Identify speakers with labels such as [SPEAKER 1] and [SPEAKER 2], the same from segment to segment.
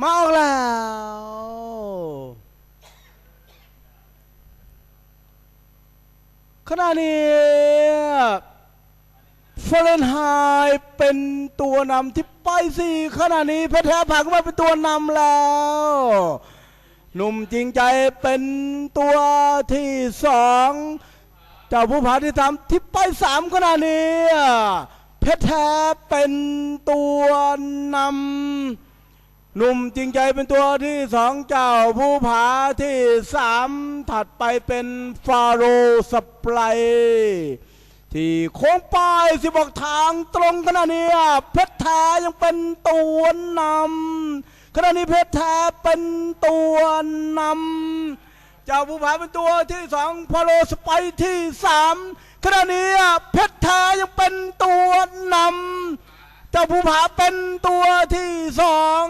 [SPEAKER 1] มาออกแล้ว ขณะนี้เฟรนไฮเป็นตัวนำที่ไปสี่ขณะนี้เพชรแท้ผ่านเข้ามาเป็นตัวนำแล้ว หนุ่มจริงใจเป็นตัวที่สองเจ้าผู้ผาที่สามที่ไปสามขณะนี้เพชรแท้เป็นตัวนำ หนุ่มจริงใจเป็นตัวที่สองเจ้าผู้ผาที่สามถัดไปเป็นฟาโรสเปไลที่โค้งปลายสิบอกทางตรงขณะนี้เพชรแท้ยังเป็นตัวนำขณะนี้เพชรแท้เป็นตัวนำเจ้าผู้ผาเป็นตัวที่สองฟาโรสไปที่สามขณะนี้เพชรแท้ยังเป็นตัวนำ เจ้าภูผาเป็นตัวที่สอง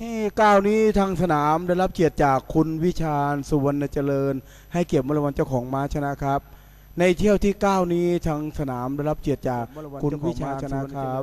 [SPEAKER 1] ที่เก้าวนี้ทางสนามได้รับเกียรติจากคุณวิชาญสุวรรณเจริญ ให้เกียรติมรางวัลเจ้าของม้าชนะครับ ในเที่ยวที่เก้านี้ทางสนามได้รับเกียรติจากคุณวิชาญชนะครับ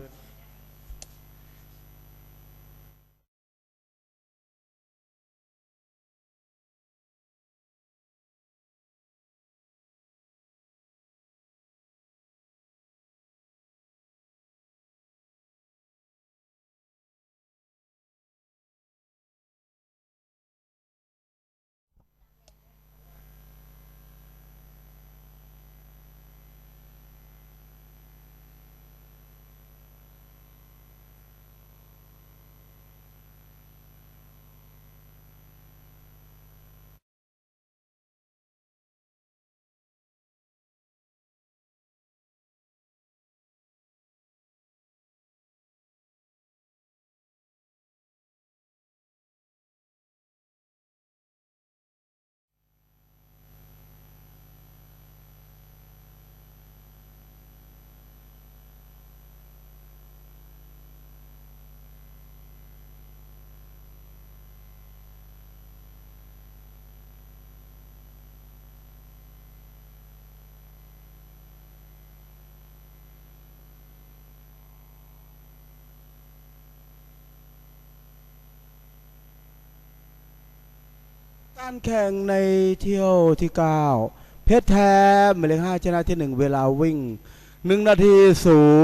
[SPEAKER 1] การแข่งในเที่ยวที่ 9 เพชรแท้หมายเลขห้าชนะที่ 1 เวลาวิ่ง 1 นาที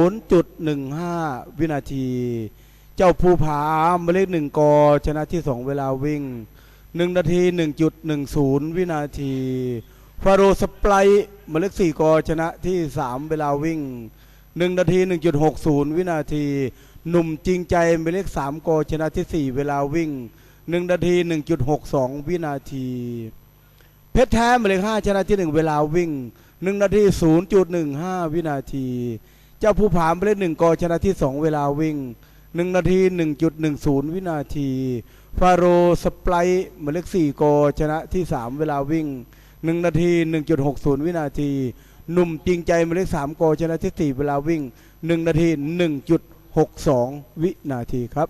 [SPEAKER 1] 0.15 วินาที เจ้าภูผาหมายเลขหนึ่งกอชนะที่ 2 เวลาวิ่ง 1 นาที 1.10 วินาที ฟาโรสปไลหมายเลขสี่กอชนะที่ 3 เวลาวิ่ง 1 นาที 1.60 วินาที หนุ่มจริงใจหมายเลขสามกอชนะที่ 4 เวลาวิ่ง หนึ่งนาทีหนึ่งจุดหกสองวินาที เพชรแท้หมายเลขห้าชนะที่หนึ่งเวลาวิ่งหนึ่งนาทีศูนย์จุดหนึ่งห้าวินาที เจ้าผู้ผาหมายเลขหนึ่งกอชนะที่สองเวลาวิ่งหนึ่งนาทีหนึ่งจุดหนึ่งศูนย์วินาที ฟาโรสปไลหมายเลขสี่กอชนะที่สามเวลาวิ่งหนึ่งนาทีหนึ่งจุดหกศูนย์วินาที หนุ่มจริงใจหมายเลขสามกอชนะที่สี่เวลาวิ่งหนึ่งนาทีหนึ่งจุด62วินาทีครับ